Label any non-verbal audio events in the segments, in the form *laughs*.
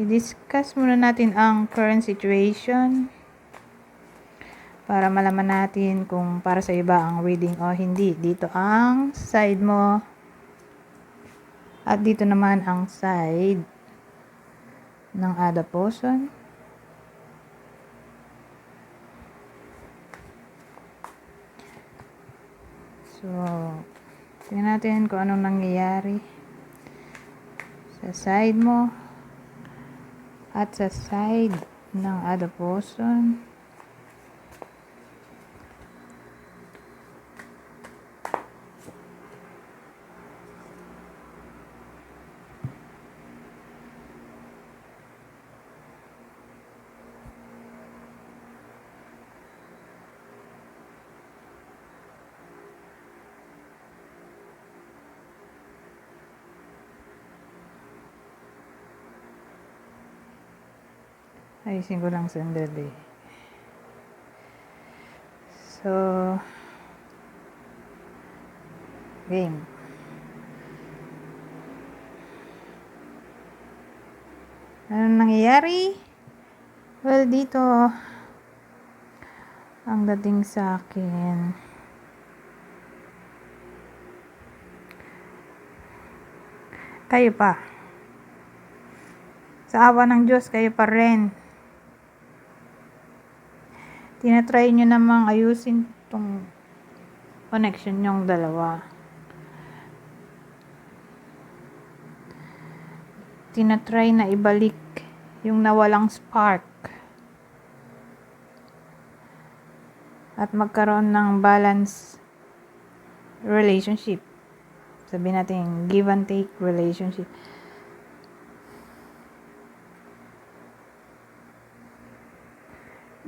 i-discuss muna natin ang current situation para malaman natin kung para sa iba ang reading o hindi. Dito ang side mo at dito naman ang side ng Poson. So, tingnan natin kung anong nangyayari sa side mo at sa side ng Ada Ayusin ko lang sandali. So, game. Anong nangyayari? Well, dito, ang dating sa akin, kayo pa. Sa awa ng Diyos, kayo pa rin tinatry nyo namang ayusin tong connection nyong dalawa. Tinatry na ibalik yung nawalang spark. At magkaroon ng balance relationship. Sabi natin, give and take relationship.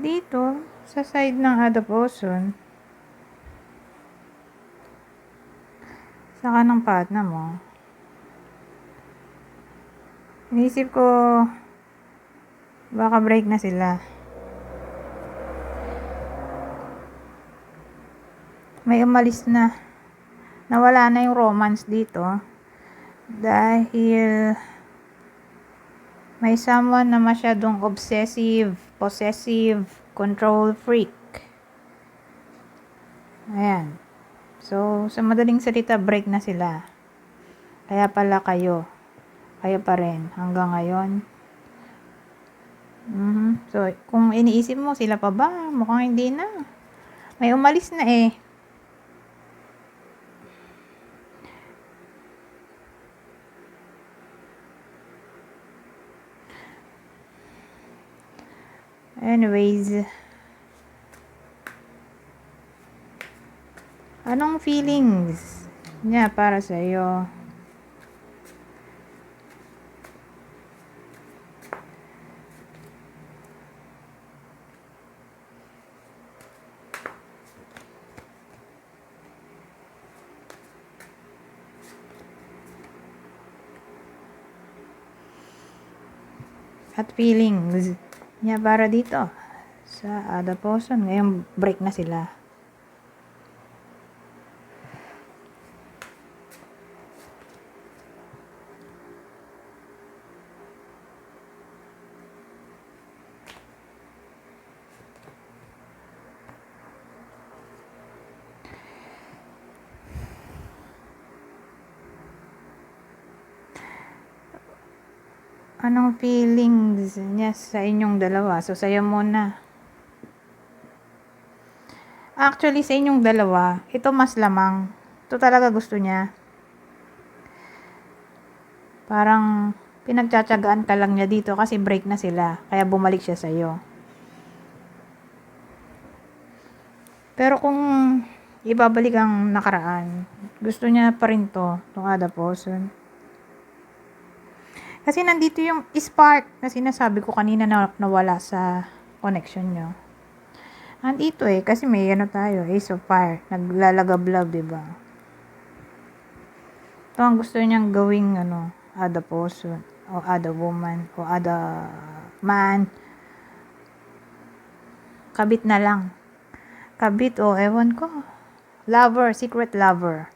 Dito, sa side ng Adaposon, sa kanang partner mo, inisip ko, baka break na sila. May umalis na. Nawala na yung romance dito. Dahil may someone na masyadong obsessive, possessive, control freak. Ayan. So, sa madaling salita, break na sila. Kaya pala kayo. Kayo pa rin hanggang ngayon. Mm-hmm. So, kung iniisip mo, sila pa ba? Mukhang hindi na. May umalis na eh. Anyways, anong feelings niya para sa iyo? At feelings niya para dito sa Ada Poson. Ngayon break na sila. Anong feelings niya sa inyong dalawa? So, sa'yo muna. Actually, sa inyong dalawa, ito mas lamang. Ito talaga gusto niya. Parang pinagtsatsagaan ka lang niya dito kasi break na sila. Kaya bumalik siya sa'yo. Pero kung ibabalik ang nakaraan, gusto niya pa rin to, itong Ada Poson. Kasi nandito yung spark na sinasabi ko kanina na nawala sa connection nyo. Nandito eh, kasi may ano tayo, Ace of Fire. Naglalagablab, di ba? Ito ang gusto niyang gawing, ano, other person, o other woman, o other man. Kabit na lang. Kabit, o ewan ko. Lover, secret lover.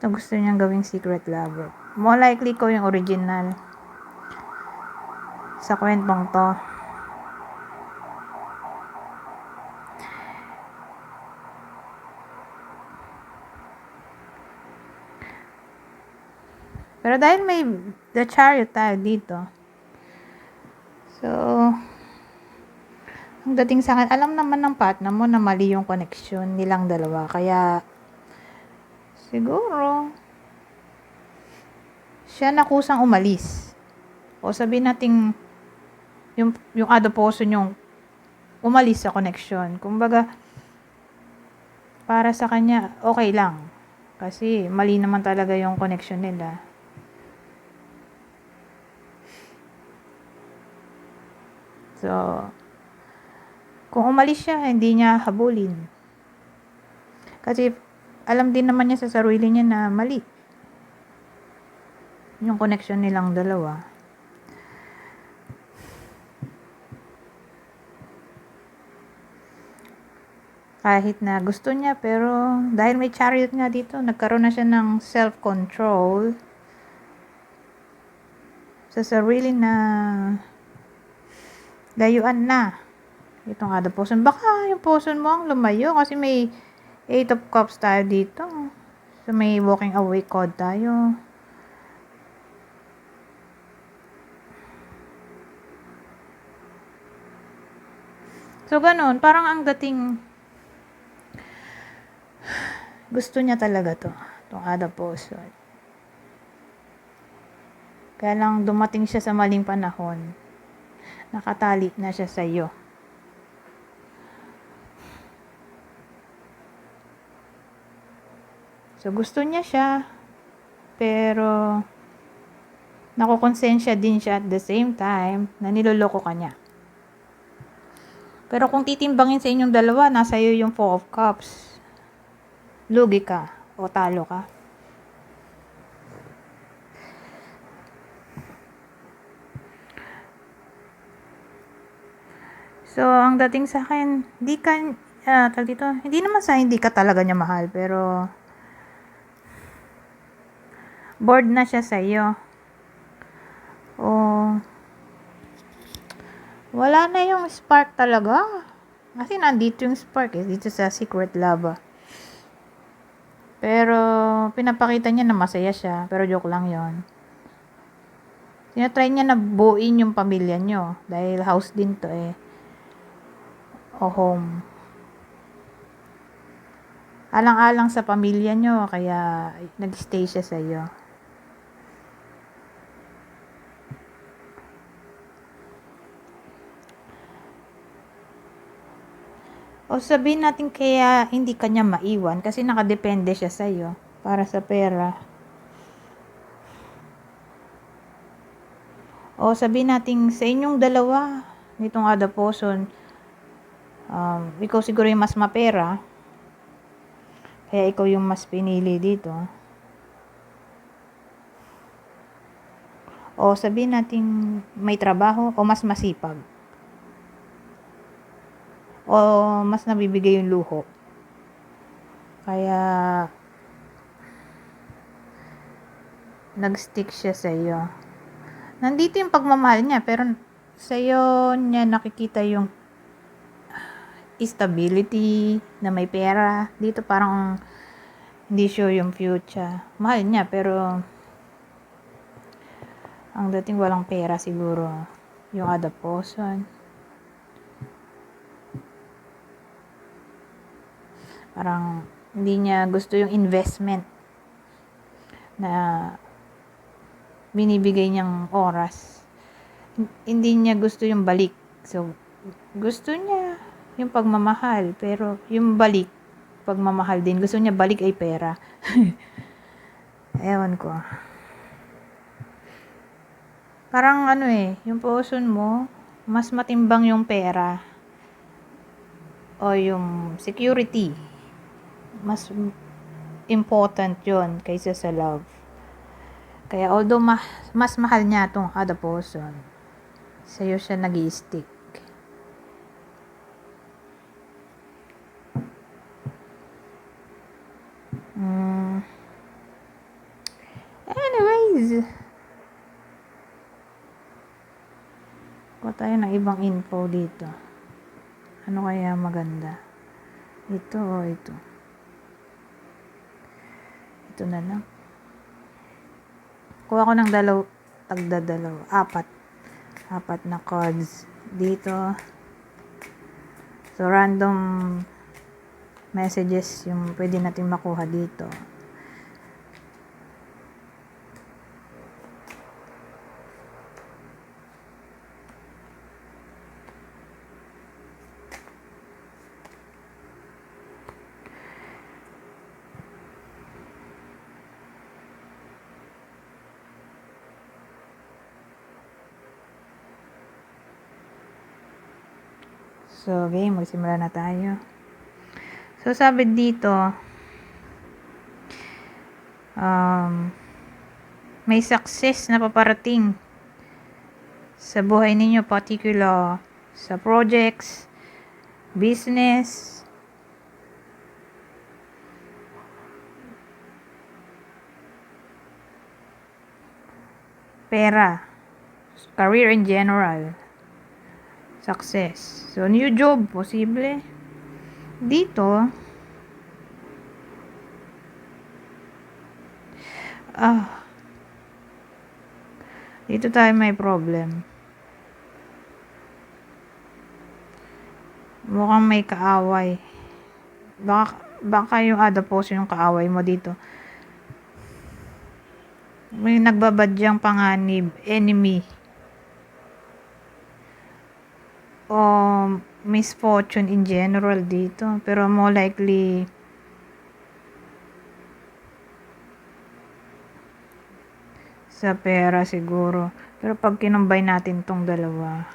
Ito gusto niyang gawing secret lover. More likely ko yung original. Sa kwentong to. Pero dahil may the chariot tayo dito, so, ang dating sa akin, alam naman ng partner mo na mali yung connection nilang dalawa. Kaya, siguro, siya nakusang umalis. O sabihin natin, yung, yung person yung umalis sa connection. Kumbaga, para sa kanya, okay lang. Kasi, mali naman talaga yung connection nila. So, kung umalis siya, hindi niya habulin. Kasi, alam din naman niya sa sarili niya na mali. Yung connection nilang dalawa. Kahit na gusto niya, pero dahil may chariot nga dito, nagkaroon na siya ng self-control sa sarili na layuan na. Ito nga the. Baka yung potion mo ang lumayo kasi may 8 of cups tayo dito. So may walking away code tayo. So ganun, parang ang dating gusto niya talaga to. Itong potion. Kaya lang dumating siya sa maling panahon nakatali na siya sa iyo. So, gusto niya siya, pero nakukonsensya din siya at the same time na niloloko ka niya. Pero kung titimbangin sa inyong dalawa, nasa iyo yung Four of Cups. Lugi ka o talo ka. So, ang dating sa akin, di ka, tag dito, hindi naman sa hindi ka talaga niya mahal, pero bored na siya sa iyo. O, wala na yung spark talaga. Kasi nandito yung spark eh, dito sa Secret Lava. Pero, pinapakita niya na masaya siya, pero joke lang yon Tinatry niya na buuin yung pamilya niyo, dahil house din to eh o home. Alang-alang sa pamilya nyo, kaya nag-stay siya sa iyo. O sabihin natin kaya hindi kanya maiwan kasi nakadepende siya sa iyo para sa pera. O sabihin natin sa inyong dalawa, nitong person, um, ikaw siguro yung mas mapera kaya ikaw yung mas pinili dito o sabihin natin may trabaho o mas masipag o mas nabibigay yung luho kaya nag-stick siya sa iyo nandito yung pagmamahal niya pero sa iyo niya nakikita yung stability, na may pera. Dito parang hindi sure yung future. Mahal niya pero ang dating walang pera siguro yung other Parang hindi niya gusto yung investment na binibigay niyang oras. Hindi niya gusto yung balik. So, gusto niya yung pagmamahal. Pero yung balik, pagmamahal din. Gusto niya balik ay pera. *laughs* Ewan ko. Parang ano eh, yung potion mo, mas matimbang yung pera o yung security. Mas important yon kaysa sa love. Kaya although ma- mas mahal niya tong other person, sa'yo siya nag stick Mm. Anyways. Kuha tayo ng ibang info dito. Ano kaya maganda? Ito o ito? Ito na lang. Kuha ko ng dalaw, tagda dalaw, apat. Apat na cards dito. So, random messages yung pwede natin makuha dito. So, okay, magsimula na tayo. So, sabi dito, um, may success na paparating sa buhay ninyo, particular sa projects, business, pera, career in general, success. So, new job, posible. Dito, ah, dito tayo may problem. Mukhang may kaaway. Baka, baka yung post yung kaaway mo dito. May nagbabadyang panganib, enemy. O misfortune in general dito. Pero more likely, sa pera siguro. Pero pag kinumbay natin tong dalawa,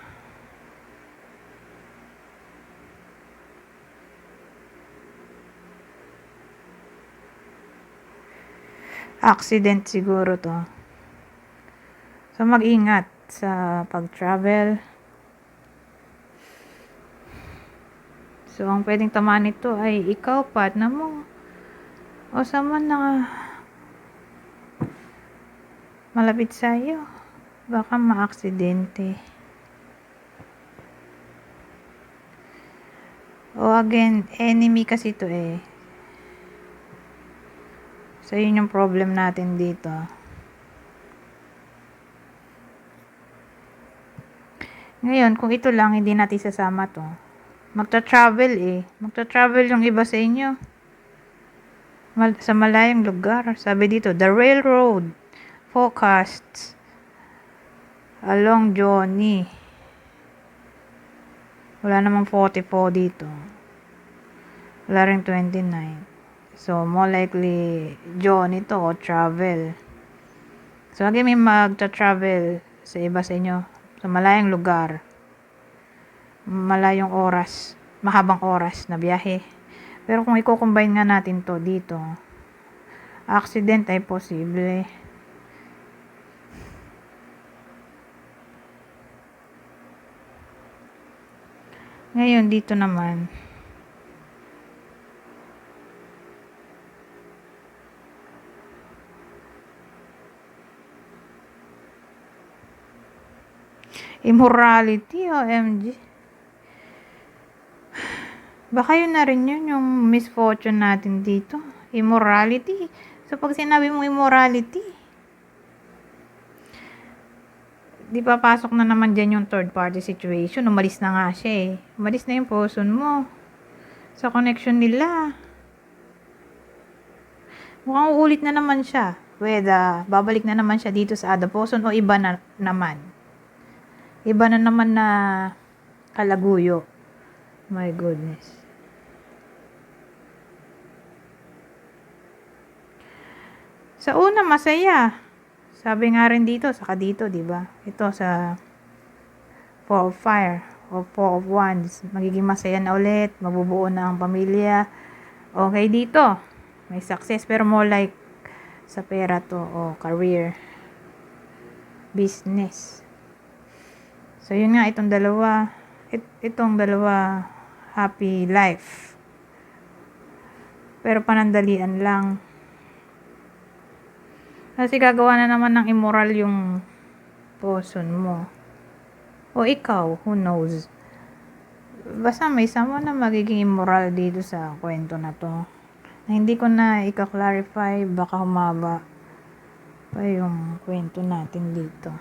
accident siguro to. So, mag-ingat sa pag-travel. So, ang pwedeng tamaan nito ay ikaw, partner mo. O sa man na malapit sa iyo. Baka maaksidente. O again, enemy kasi to eh. So, yun yung problem natin dito. Ngayon, kung ito lang, hindi natin sasama to. Magta-travel eh. Magta-travel yung iba sa inyo. Mal sa malayong lugar. Sabi dito, the railroad forecasts a long journey. Wala namang 44 dito. Wala rin 29. So, more likely, journey to o travel. So, again, may magta-travel sa iba sa inyo. Sa malayong lugar malayong oras, mahabang oras na biyahe. Pero kung i-combine nga natin to dito, accident ay posible. Ngayon, dito naman, immorality, OMG. Baka yun na rin yun, yung misfortune natin dito. Immorality. So, pag sinabi mo immorality, di pa pasok na naman dyan yung third party situation. Umalis na nga siya eh. Umalis na yung person mo. Sa connection nila. Mukhang uulit na naman siya. Whether babalik na naman siya dito sa other person o iba na naman. Iba na naman na kalaguyo. My goodness. Sa una, masaya. Sabi nga rin dito, saka dito, di ba? Ito sa Four of Fire o Four of Wands. Magiging masaya na ulit. Mabubuo na ang pamilya. Okay dito. May success. Pero more like sa pera to o career. Business. So, yun nga, itong dalawa. It, itong dalawa, happy life. Pero panandalian lang. Kasi gagawa na naman ng immoral yung person mo. O ikaw, who knows? Basta may someone na magiging immoral dito sa kwento na to. Na hindi ko na ika-clarify, baka humaba pa yung kwento natin dito.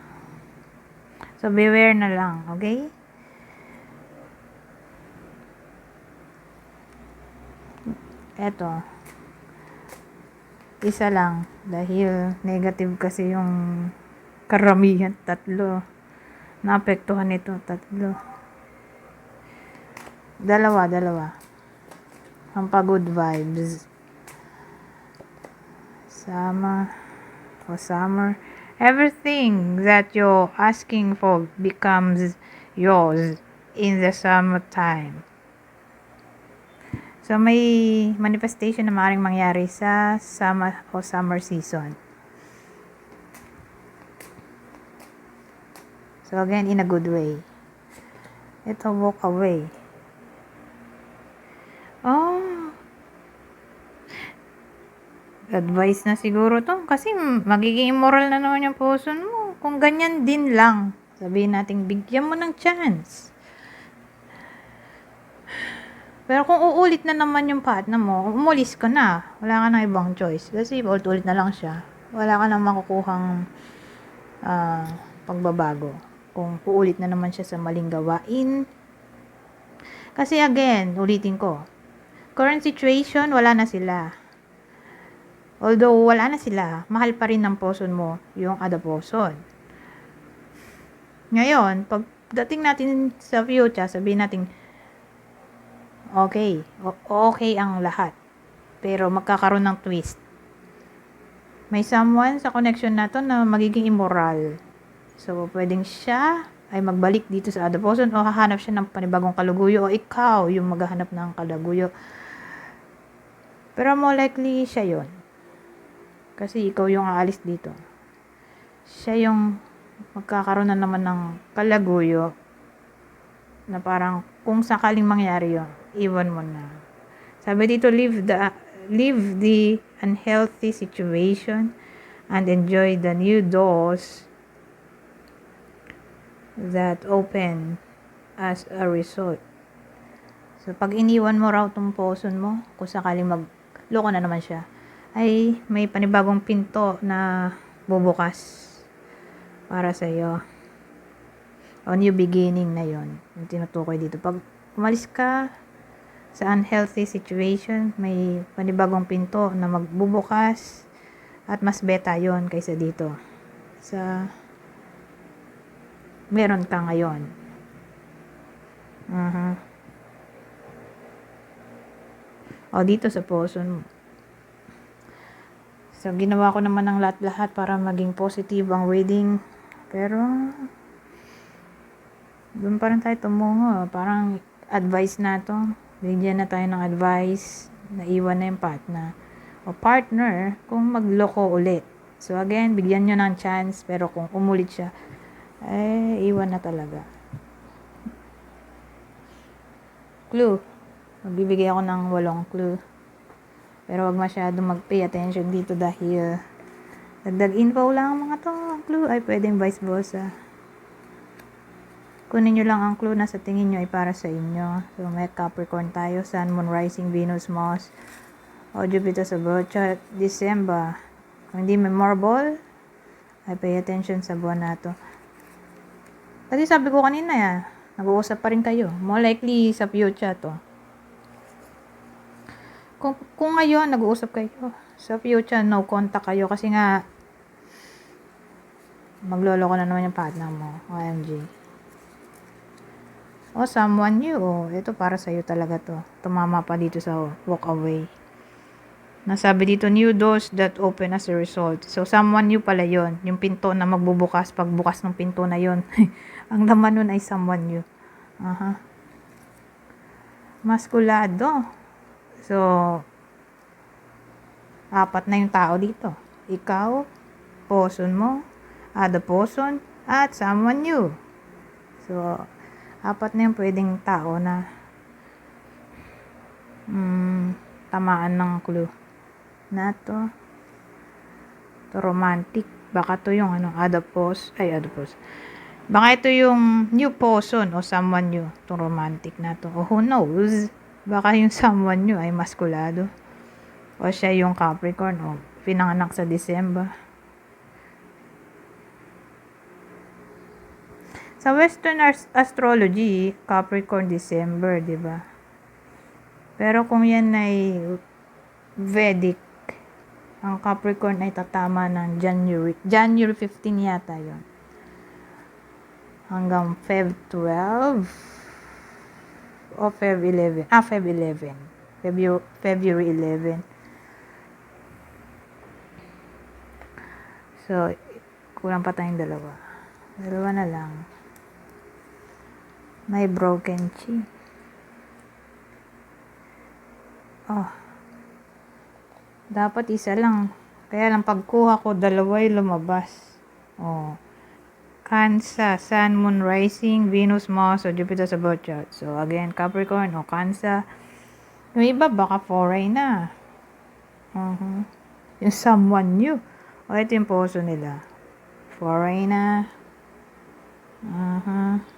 So, beware na lang, okay? Eto. Isa lang. Dahil negative kasi yung karamihan. Tatlo. Naapektuhan ito. Tatlo. Dalawa, dalawa. Pampagood vibes. Sama. O summer. Everything that you're asking for becomes yours in the summertime. So, may manifestation na maaaring mangyari sa summer o summer season. So, again, in a good way. Ito, walk away. Oh. Advice na siguro to. Kasi magiging immoral na naman yung puso mo. Kung ganyan din lang. Sabihin natin, bigyan mo ng chance. Pero kung uulit na naman yung partner mo, umulis ka na. Wala ka na ibang choice. Kasi ulit-ulit na lang siya. Wala ka na makukuhang ah, pagbabago. Kung uulit na naman siya sa maling gawain. Kasi again, ulitin ko. Current situation, wala na sila. Although wala na sila, mahal pa rin ng poson mo yung person. Ngayon, pag dating natin sa future, sabihin natin, okay, o- okay ang lahat. Pero magkakaroon ng twist. May someone sa connection na to na magiging immoral. So, pwedeng siya ay magbalik dito sa other o hahanap siya ng panibagong kaluguyo o ikaw yung maghahanap ng kaluguyo. Pero more likely siya yon Kasi ikaw yung aalis dito. Siya yung magkakaroon na naman ng kalaguyo na parang kung sakaling mangyari yon iwan mo na. Sabi dito, leave the, leave the unhealthy situation and enjoy the new doors that open as a result. So, pag iniwan mo raw tong poson mo, kung sakaling magloko na naman siya, ay may panibagong pinto na bubukas para sa iyo. O new beginning na yon yung tinutukoy dito. Pag umalis ka sa unhealthy situation, may panibagong pinto na magbubukas at mas beta yon kaysa dito. Sa meron ka ngayon. Mhm. O dito sa poson mo. So, ginawa ko naman ng lahat-lahat para maging positive ang reading. Pero, doon pa rin tayo tumungo. Parang advice na to. Bigyan na tayo ng advice. Naiwan na yung partner. O partner, kung magloko ulit. So, again, bigyan nyo ng chance. Pero kung umulit siya, eh, iwan na talaga. Clue. Magbibigay ako ng walong clue. Pero wag masyado mag-pay attention dito dahil dagdag info lang ang mga to. Clue ay pwedeng vice versa. Kunin nyo lang ang clue na sa tingin nyo ay para sa inyo. So, may Capricorn tayo. Sun, Moon, Rising, Venus, Mars. O Jupiter sa birth. December. Kung hindi memorable, ay pay attention sa buwan na to. Kasi sabi ko kanina ya, nag-uusap pa rin kayo. More likely sa future to. Kung, kung ngayon nag-uusap kayo, sa future no contact kayo kasi nga magloloko na naman yung partner mo. OMG. O someone new. O, ito para sa'yo talaga to. Tumama pa dito sa walk away. Nasabi dito, new doors that open as a result. So, someone new pala yon Yung pinto na magbubukas pagbukas ng pinto na yon *laughs* Ang laman nun ay someone new. Aha. Maskulado. So, apat na yung tao dito. Ikaw, person mo, other person, at someone new. So, apat na yung pwedeng tao na mm, tamaan ng clue na to to romantic baka to yung ano post ay post Baka ito yung new person o someone new. Itong romantic na to. O who knows? Baka yung someone new ay maskulado. O siya yung Capricorn o pinanganak sa December. Sa Western ast- astrology, Capricorn December, di ba? Pero kung yan ay Vedic, ang Capricorn ay tatama ng January, January 15 yata yon Hanggang Feb 12 o Feb 11. Ah, Feb 11. February, February 11. So, kulang pa tayong dalawa. Dalawa na lang. May broken chi. Oh. Dapat isa lang. Kaya lang pagkuha ko, dalawa lumabas. Oh. Cancer, Sun, Moon, Rising, Venus, Mars, o Jupiter sa birth chart. So, again, Capricorn o Cancer. Yung iba, baka foreign na. uh Yung someone new. O, ito yung poso nila. Foreign na. uh